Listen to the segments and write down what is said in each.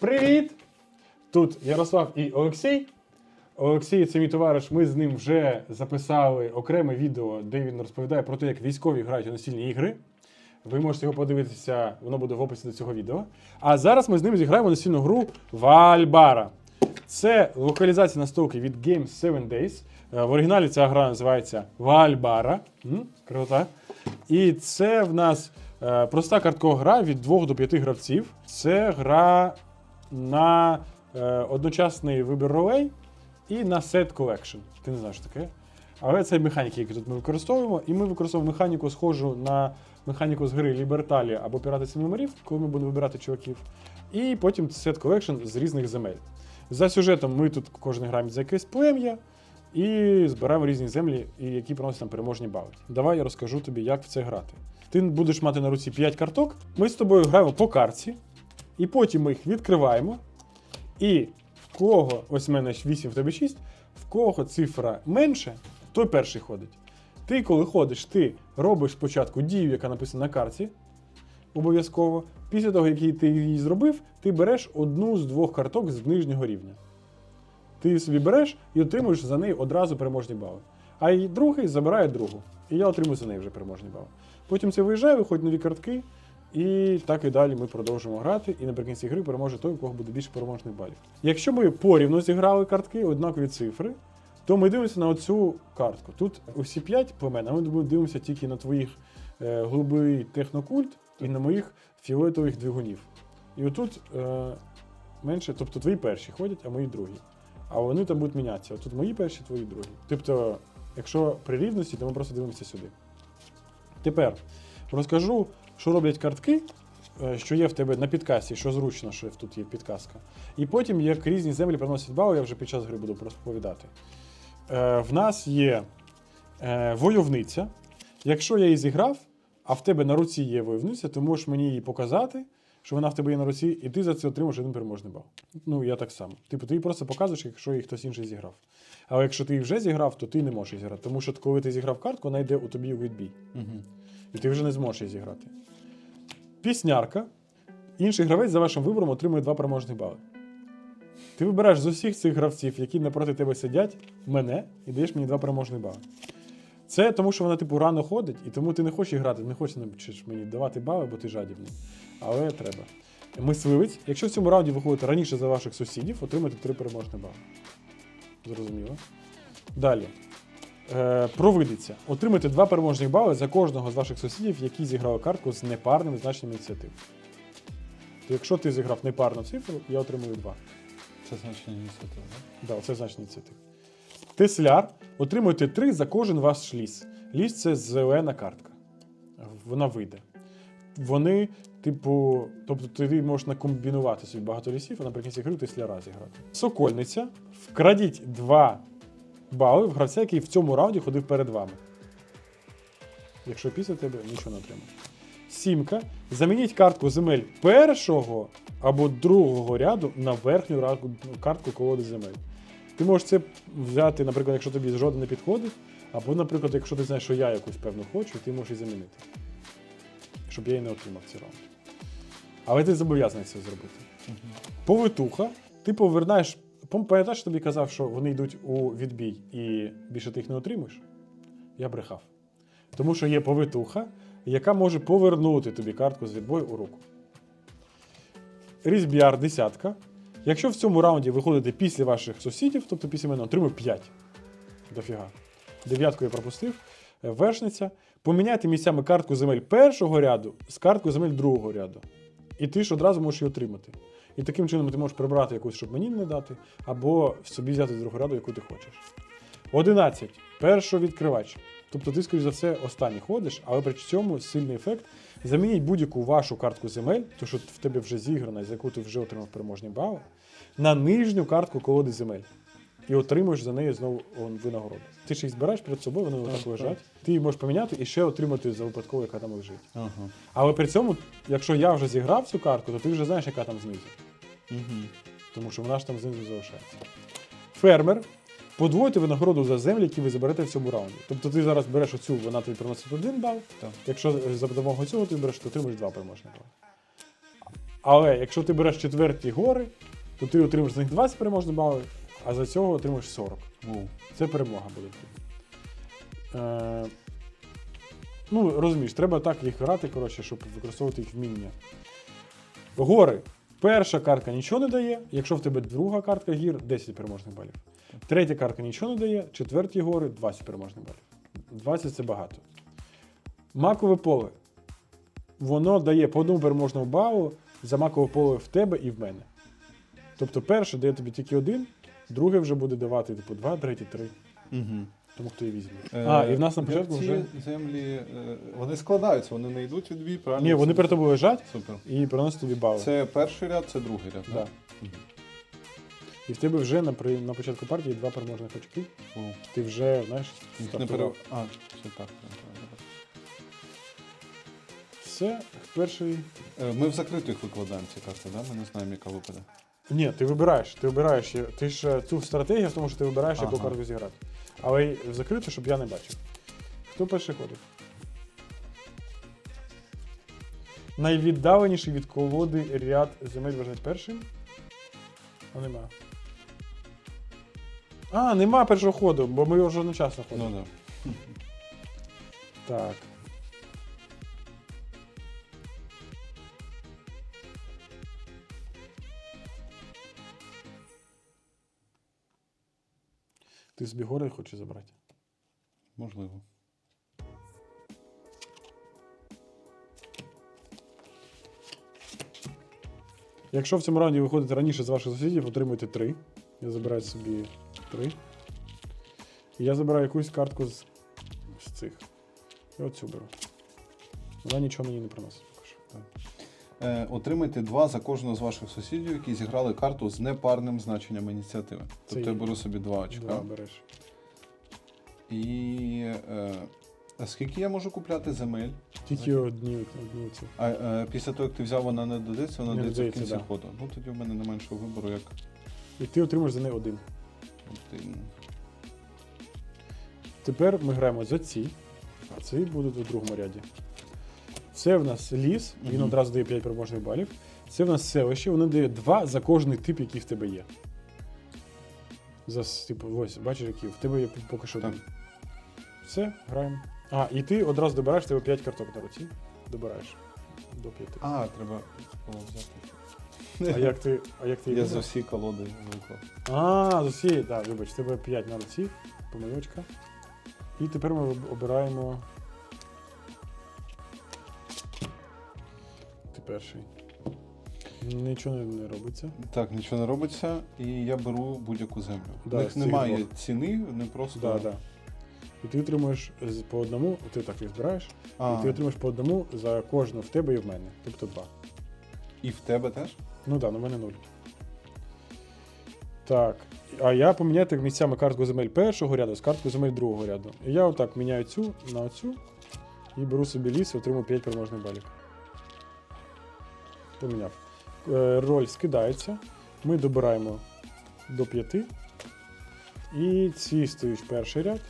Привіт! Тут Ярослав і Олексій. Олексій це мій товариш. Ми з ним вже записали окреме відео, де він розповідає про те, як військові грають у настільні ігри. Ви можете його подивитися, воно буде в описі до цього відео. А зараз ми з ним зіграємо настільну гру Вальбара. Це локалізація настолки від Games 7 Days. Е, В оригіналі ця гра називається Вальбара. Круто. І це в нас е, проста карткова гра від 2 до 5 гравців. Це гра на е, одночасний вибір ролей і на set collection. Ти не знаєш що таке. Але це механіки, які тут ми використовуємо. І ми використовуємо механіку, схожу на механіку з гри Ліберталі або Пірати Семи коли ми будемо вибирати чуваків. І потім set collection з різних земель. За сюжетом ми тут кожен граємо за якесь плем'я і збираємо різні землі, які приносять нам переможні бали. Давай я розкажу тобі, як в це грати. Ти будеш мати на руці 5 карток. Ми з тобою граємо по картці, і потім ми їх відкриваємо. І в кого, ось в мене 8, в тебе 6, в кого цифра менше, той перший ходить. Ти, коли ходиш, ти робиш спочатку дію, яка написана на карті, обов'язково. Після того, як ти її зробив, ти береш одну з двох карток з нижнього рівня. Ти собі береш і отримуєш за неї одразу переможні бали. А й другий забирає другу. І я отримую за неї вже переможні бали. Потім це виїжджає, виходять нові картки, і так і далі ми продовжуємо грати. І наприкінці гри переможе той, у кого буде більше переможних балів. Якщо ми порівну зіграли картки, однакові цифри, то ми дивимося на оцю картку. Тут усі 5 племен, а ми дивимося тільки на твоїх е, голубий технокульт і на моїх фіолетових двигунів. І отут е, менше, тобто твої перші ходять, а мої другі. А вони там будуть мінятися. Тут мої перші, твої другі. Тобто, якщо при рівності, то ми просто дивимося сюди. Тепер розкажу, що роблять картки, е, що є в тебе на підкасті, що зручно, що тут є підказка. І потім, як різні землі приносять бали, я вже під час гри буду розповідати. Е, в нас є е, войовниця. Якщо я її зіграв, а в тебе на руці є войовниця, ти можеш мені її показати, що вона в тебе є на руці, і ти за це отримаєш один переможний бал. Ну, я так само. Типу, ти її просто показуєш, якщо її хтось інший зіграв. Але якщо ти її вже зіграв, то ти не можеш її зіграти. Тому що коли ти зіграв картку, вона йде у тобі у відбій. Угу. І ти вже не зможеш її зіграти. Піснярка. Інший гравець за вашим вибором отримує два переможних бали. Ти вибираєш з усіх цих гравців, які напроти тебе сидять, мене, і даєш мені два переможних бали. Це тому, що вона, типу, рано ходить, і тому ти не хочеш грати, не хочеш мені давати бали, бо ти жадібний. Але треба. Мисливець, якщо в цьому раунді виходите раніше за ваших сусідів, отримаєте три переможні бали. Зрозуміло. Далі. Е, провидиця. Отримайте два переможних бали за кожного з ваших сусідів, які зіграли картку з непарним значенням ініціатив. То якщо ти зіграв непарну цифру, я отримую два. Це значення ініціативи, так? Да, це значення ініціатив. Тесляр. Отримуєте три за кожен ваш ліс. Ліс це зелена картка. Вона вийде. Вони, типу, тобто ти можеш накомбінувати собі багато лісів, а наприкінці гри тесляра зіграти. Сокольниця. Вкрадіть два бали в гравця, який в цьому раунді ходив перед вами. Якщо після тебе нічого не отримає. Сімка. Замініть картку земель першого або другого ряду на верхню картку колоди земель. Ти можеш це взяти, наприклад, якщо тобі жоден не підходить, або, наприклад, якщо ти знаєш, що я якусь певну хочу, ти можеш її замінити. Щоб я її не отримав ці раунди. Але ти зобов'язаний це зробити. Повитуха, ти повернаєш. Пам- Пам'ятаєш, тобі казав, що вони йдуть у відбій і більше ти їх не отримуєш? Я брехав. Тому що є повитуха, яка може повернути тобі картку з відбою у руку. Різб'яр десятка. Якщо в цьому раунді виходите після ваших сусідів, тобто після мене, отримую 5. Дофіга. Дев'ятку я пропустив. Е, Вершниця. Поміняйте місцями картку земель першого ряду з карткою земель другого ряду. І ти ж одразу можеш її отримати. І таким чином ти можеш прибрати якусь, щоб мені не дати, або собі взяти з другого ряду, яку ти хочеш. 11. Першовідкривач. Тобто ти, скоріш за все, останній ходиш, але при цьому сильний ефект. Замініть будь-яку вашу картку земель, то що в тебе вже зіграна, з яку ти вже отримав переможні бали, на нижню картку колоди земель. І отримуєш за неї знову он, винагороду. Ти ж їх збираєш перед собою, вони отак так. лежать. Ти її можеш поміняти і ще отримати за випадково, яка там лежить. Ага. Але при цьому, якщо я вже зіграв цю картку, то ти вже знаєш, яка там знизу. Угу. Тому що вона ж там знизу залишається. Фермер. Подвоїти винагороду за землі, які ви заберете в цьому раунді. Тобто ти зараз береш оцю, вона тобі приносить один бал. Так. Якщо за допомогою цього ти береш, то отримаєш два переможні бали. Але якщо ти береш четверті гори, то ти отримаєш за них 20 переможних балів, а за цього отримаєш 40. Воу. Це перемога буде. Е, ну, розумієш, треба так їх грати, коротше, щоб використовувати їх вміння. Гори. Перша картка нічого не дає. Якщо в тебе друга картка гір, 10 переможних балів. Третя картка нічого не дає, четверті гори 20 переможних балів. 20 це багато. Макове поле. Воно дає по одному переможному балу за макове поле в тебе і в мене. Тобто перше дає тобі тільки один, друге вже буде давати типу два, третій, три. Угу. Тому хто і візьме. Е, а, і в нас на початку ці вже. землі, е, вони складаються, вони не йдуть від бій, правильно? Ні, вони перед тобою лежать Супер. і приносять тобі бали. Це перший ряд, це другий ряд. Да. так? І в тебе вже на, при... на початку партії два переможних очки. Воу. Ти вже, знаєш, Їх не стартував. пере... А, все так. Все, перший. Е, Ми в закритих викладаємо ці карти, да? ми не знаємо, яка випаде. Ні, ти вибираєш. Ти вибираєш. Ти ж е, цю стратегію в тому, що ти вибираєш, яку Ага. карту зіграти. Але й закрито, щоб я не бачив. Хто перший ходить? Найвіддаленіший від колоди ряд земель вважають першим? А нема. А, нема першого ходу, бо ми вже одночасно ходимо. Ну. Да. Так. Ти собі гори хочеш забрати? Можливо. Якщо в цьому раунді виходите раніше з ваших сусідів, отримуєте 3. Я забираю собі 3. І я забираю якусь картку з, з цих. І оцю беру. Вона нічого мені не приносить. поки що. Е, отримайте два за кожного з ваших сусідів, які зіграли карту з непарним значенням ініціативи. Тобто Це я беру собі два очка. Два береш. І е, а скільки я можу купляти земель? Тільки одні, одні ці. А е, після того, як ти взяв, вона не додається, вона Не додається в додається, кінці да. ходу. Ну тоді в мене не менше вибору, як І ти отримаєш за неї один. один. Тепер ми граємо за ці, а ці будуть у другому ряді. Це в нас ліс, він одразу дає 5 переможних балів. Це в нас селище, воно дає 2 за кожний тип, який в тебе є. За, типу, ось, бачиш, які в тебе є поки що один. Все, граємо. А, і ти одразу добираєш тебе 5 карток на руці. Добираєш. До 5. А, треба було взяти. А як ти. А як ти Я за всі колоди виклав. А, з усієї, так, вибач, тебе 5 на руці, помилочка. І тепер ми обираємо. Перший. Нічого не, робиться. Так, нічого не робиться, і я беру будь-яку землю. Да, У них цих немає двох. ціни, вони просто. Так, так. І ти отримуєш з- по одному, ти так їх збираєш, А, і ти отримуєш по одному за кожну в тебе і в мене. Тобто два. і в тебе теж? Ну так, да, на мене нуль. Так. А я поміняти місцями картку земель першого ряду з карткою земель другого ряду. І я отак міняю цю на оцю і беру собі ліс і отримую 5 переможних балів. Поміняв. Е, Роль скидається. Ми добираємо до 5. І ці стоїть перший ряд.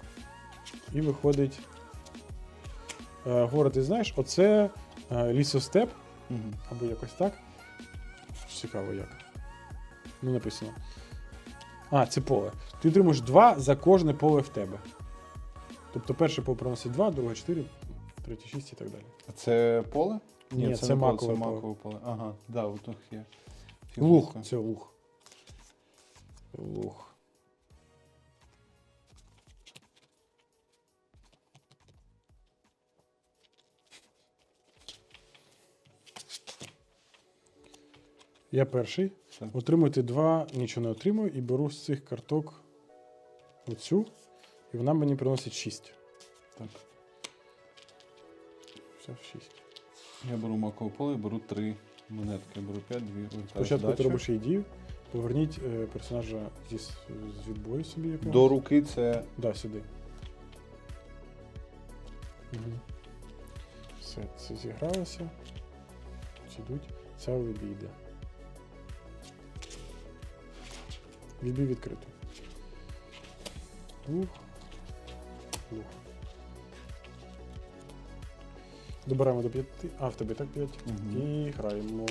І виходить. Е, Гора, ти знаєш, оце е, лісостеп. Угу. Або якось так. Цікаво як. Не написано. А, це поле. Ти отримуєш 2 за кожне поле в тебе. Тобто перше поле приносить 2, друге 4, третє 6 і так далі. А це поле? Ні, це, це не макове це поле. макове поле. Ага, да, от них є. Луг. фігурка. Це луг. Луг. Я перший. Так. Отримуйте два, нічого не отримую, і беру з цих карток оцю, і вона мені приносить 6. Так. Все в 6. Я беру макове поле, беру три монетки. Я беру 5, 2, вертаю Спочатку ти робиш її дію, поверніть е, персонажа зі, с- з відбою собі якогось. До руки це. Да, сюди. Угу. Все, це зігралося. Сідуть. Ця відійде. Відбій відкрито. Лух. Лух. Добираємо до 5. А, в тебе так 5. Угу. І граємо.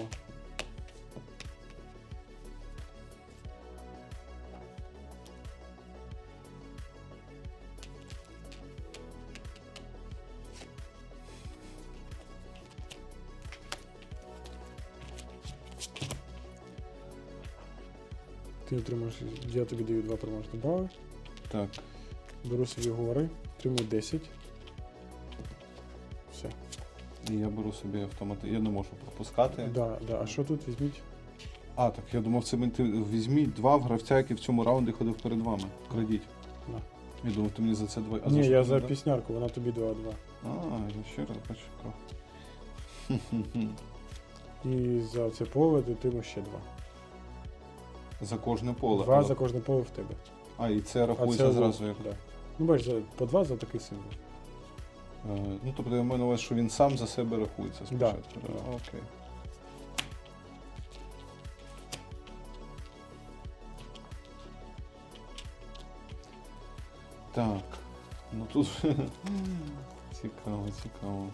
Ти отримаєш, я тобі даю 2 переможні бали. Так. Беру собі гори, отримую 10. І я беру собі автомати. Я не можу пропускати. Да, да. А що тут візьміть? А, так я думав, це ти візьміть два гравця, які в цьому раунді ходив перед вами. Крадіть. На. Я думав, ти мені за це два. А Ні, що я ти за дав? піснярку, вона тобі 2-2. А, я ще раз бачу кров. І за це поле ти отримаєш ще 2. За кожне поле. 2 але- за кожне поле в тебе. А, і це А рахується це зразу як. Да. Ну, бачиш, за- по 2 за такий символ. Е, Ну, тобто я маю на увазі, що він сам за себе рахується Да. спочатку. Да. Окей. Так. Ну тут цікаво, цікаво.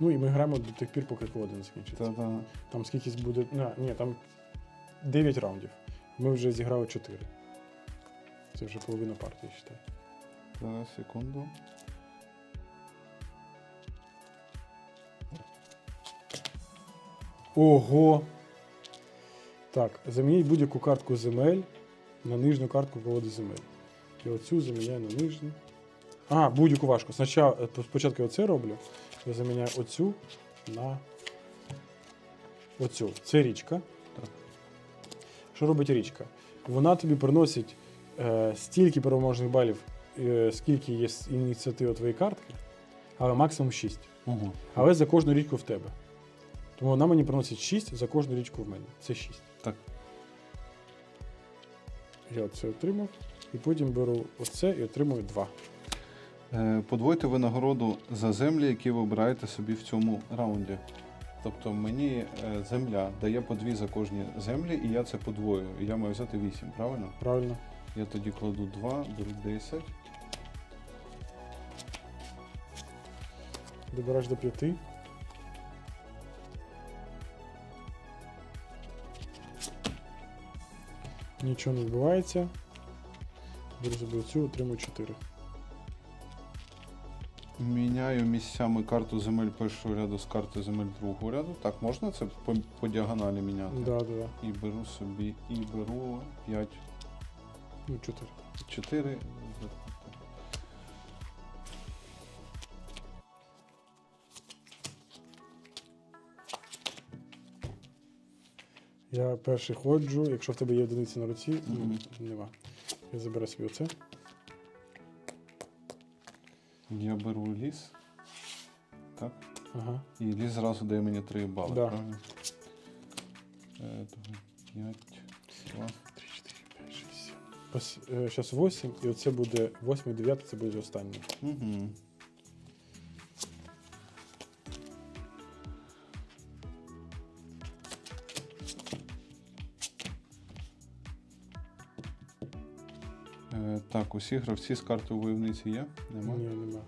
Ну і ми граємо до тих пір, поки колода не закінчиться. Та-да. Там скількись буде. А, ні, там 9 раундів. Ми вже зіграли 4. Це вже половина партії, считай. Зараз, секунду. Ого! Так, замініть будь-яку картку земель на нижню картку колоди земель. Я оцю заміняю на нижню. А, будь-яку важку. Спочатку, спочатку я оце роблю. Я заміняю оцю на оцю. Це річка. Що робить річка? Вона тобі приносить е, стільки переможних балів, е, скільки є з ініціативи твоєї картки, але максимум 6. Угу. Але за кожну річку в тебе. Тому вона мені приносить 6 за кожну річку в мене. Це 6. Так. Я це отримав. І потім беру оце і отримую 2. Е, Подвойте винагороду за землі, які ви обираєте собі в цьому раунді. Тобто мені е, земля дає по дві за кожні землі, і я це подвою. І я маю взяти 8, правильно? Правильно? Я тоді кладу 2, беру 10. Добираєш до 5. Нічого не відбувається. Беру оцю, отримую 4. Міняю місцями карту земель першого ряду з карти земель другого ряду. Так, можна це по, по діагоналі міняти? Да, да, да. І беру собі, і беру 5, Ну, 4. 4. Я перший ходжу, якщо в тебе є одиниці на руці, Мгм. ну, нема. Я заберу собі оце. Я беру ліс. Так. Ага. І ліс зразу дає мені 3 бали, Да. правильно? Е, 5, 2. 3, 4, 5, 6, 7. Зараз 8, і оце буде 8 і 9, це буде останнє. Угу. Так, усі гравці з карти у войовниці є? Нема? Ні, нема.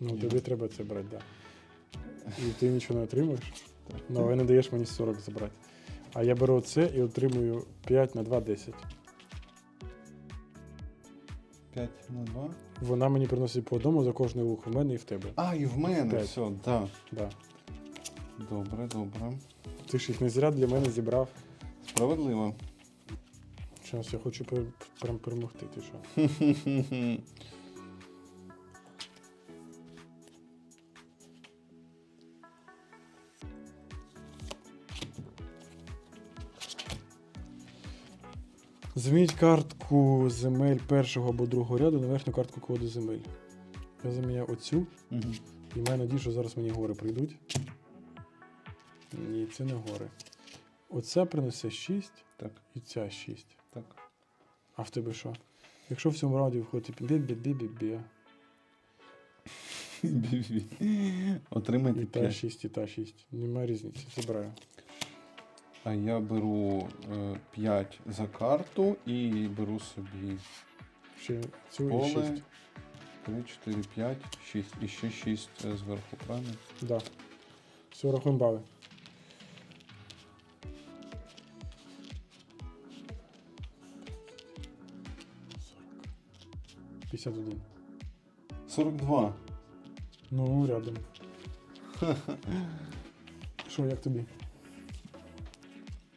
Ну, тобі треба це брати, так. Да. І ти нічого не отримуєш, Так. ну, але не даєш мені 40 забрати. А я беру це і отримую 5 на 2, 10. 5 на 2. Вона мені приносить по одному за кожний лук в мене і в тебе. А, і в мене, П'ять. все, так. Да. Добре, добре. Ти ж їх не зря для мене зібрав. Справедливо. Зараз я хочу пер- прям перемогти, ти що? Змініть картку земель першого або другого ряду на верхню картку коду земель. Я заміняю оцю Мгм. і маю надію, що зараз мені гори прийдуть. Ні, це не гори. Оця принесе 6 Так, і ця 6. Так. А в тебе що? Якщо в цьому раунді виходить бі-бі-бі-бі-бі, Отримайте і та 6, і та 6. Немає різниці, забираю. А я беру 5 за карту і беру собі Ще цю і 6. 3, 4, 5, 6. І ще 6 зверху, правильно? Да. Все, рахуємо бали. П'ятдесят один. 42. Ну, рядом. Що, як тобі?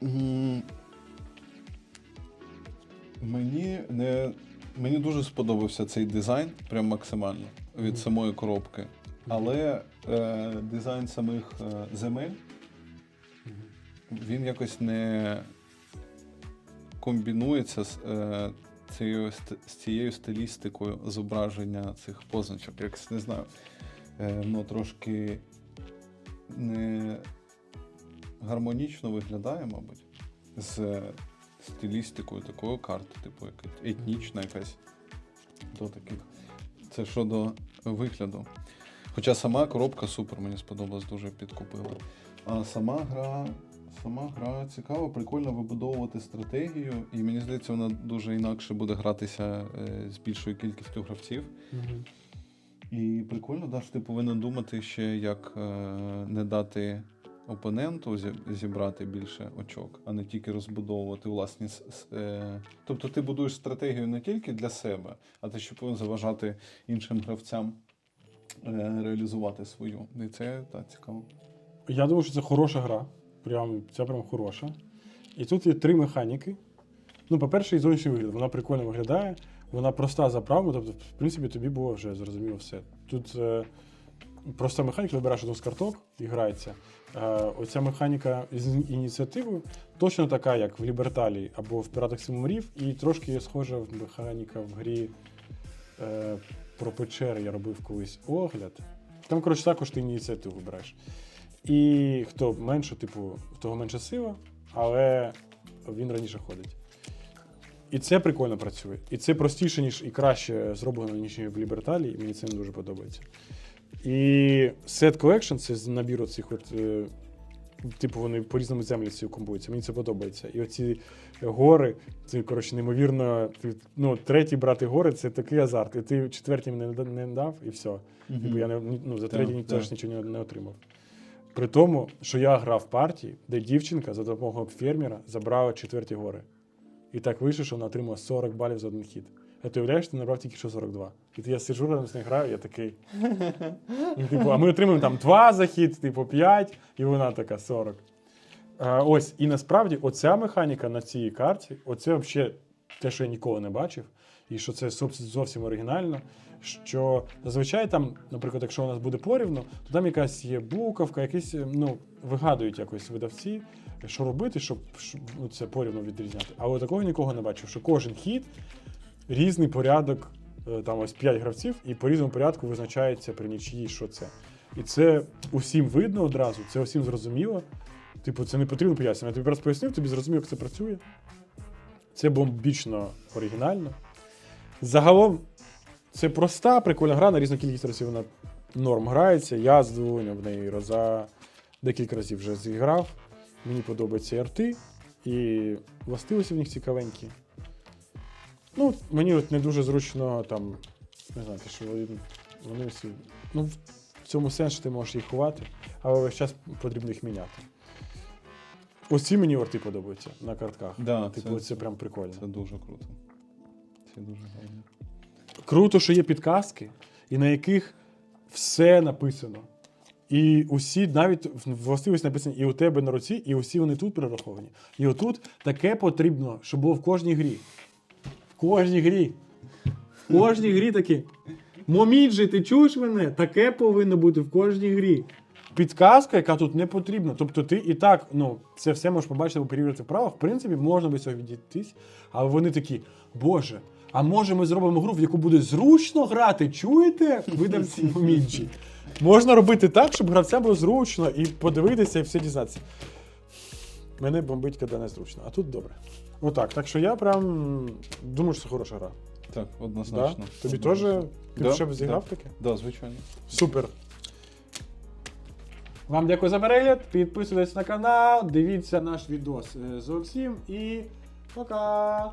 М, Мені не. Мені дуже сподобався цей дизайн, прям максимально від Мгм. самої коробки. Але е, дизайн самих е, земель він якось не комбінується з, е, цією, з цією стилістикою зображення цих позначок. Якось не знаю. Е, воно трошки не гармонічно виглядає, мабуть, з стилістикою такої карти, типу якась етнічна якась до таких. Це щодо вигляду. Хоча сама коробка супер, мені сподобалась, дуже підкупила. А сама гра, сама гра цікава, прикольно вибудовувати стратегію, і мені здається, вона дуже інакше буде гратися е, з більшою кількістю гравців. Угу. І прикольно, да, що ти повинен думати ще, як е, не дати опоненту зібрати більше очок, а не тільки розбудовувати власні. Е, тобто ти будуєш стратегію не тільки для себе, а ти ще повинен заважати іншим гравцям реалізувати свою. І це так цікаво. Я думаю, що це хороша гра. Прям, це прям хороша. І тут є три механіки. Ну, по-перше, і зовнішній вигляд. Вона прикольно виглядає, вона проста за правилами, тобто, в принципі, тобі було вже зрозуміло все. Тут е, проста механіка, вибираєш одну з карток і грається. Е, оця механіка з ініціативою точно така, як в Ліберталі або в Піратах Семи морів, і трошки схожа в механіка в грі е, про печери. Я робив колись огляд. Там, коротше, також ти ініціативу вибираєш. І хто менше, типу, в того менша сила, але він раніше ходить. І це прикольно працює. І це простіше, ніж і краще зроблено, ніж в Ліберталі, і мені це дуже подобається. І Set Collection це з набіру цих от. е, Типу, вони по різному землі ці комбуються. Мені це подобається. І оці гори, це, коротше, неймовірно. Ти, ну, треті брати гори це такий азарт. І ти четвертій не, не дав, і все. Типу, я не, ну, за третій ніхто ж нічого не, не отримав. При тому, що я грав в партії, де дівчинка за допомогою фермера забрала четверті гори. І так вийшло, що вона отримала 40 балів за один хід. А ти уявляєш, ти набрав тільки що 42. І ти я сиджу разом з нею граю, я такий. І, типу, а ми отримуємо там 2 за хід, типу 5, і вона така 40. А, ось, і насправді оця механіка на цій карті, оце взагалі те, що я ніколи не бачив, і що це зовсім оригінально. Що зазвичай там, наприклад, якщо у нас буде порівну, то там якась є буковка, якісь ну, вигадують якось видавці, що робити, щоб, ну, це порівну відрізняти. Але такого нікого не бачив, що кожен хід різний порядок, е, там ось 5 гравців, і по різному порядку визначається при нічиї, що це. І це усім видно одразу, це усім зрозуміло. Типу, це не потрібно пояснювати. Я тобі просто пояснив, тобі зрозумів, як це працює. Це бомбічно оригінально. Загалом, це проста, прикольна гра, на різну кількість разів вона норм грається. Я задоволений в неї за декілька разів вже зіграв. Мені подобаються і арти, і властивості в них цікавенькі. Ну, мені от не дуже зручно там, не знаю, що вони, всі. Ну, в цьому сенс, що ти можеш їх ховати, але весь час потрібно їх міняти. Ось ці мені арти подобаються на картках. Да, Типу, це, прям прикольно. Це дуже круто. Це дуже гарно. Круто, що є підказки, і на яких все написано. І усі, навіть властивості написані і у тебе на руці, і усі вони тут перераховані. І отут таке потрібно, щоб було в кожній грі. В кожній грі. В кожній грі таке. Моміджі, ти чуєш мене? Таке повинно бути в кожній грі. Підказка, яка тут не потрібна. Тобто ти і так, ну, це все можеш побачити або перевірити вправо. В принципі, можна без цього відійтись, але вони такі, Боже, а може ми зробимо гру, в яку буде зручно грати? Чуєте? Видавці Моміджі. Можна робити так, щоб гравцям було зручно і подивитися і все дізнатися. Мене бомбить, коли незручно, а тут добре. Отак. Так що я прям думаю, що це хороша гра. Так, Да? однозначно. Тобі теж ти Да, ще б зіграв да. таке? Да, звичайно. Супер. Вам дякую за перегляд. Підписуйтесь на канал, дивіться наш відос е, з Оксім і пока!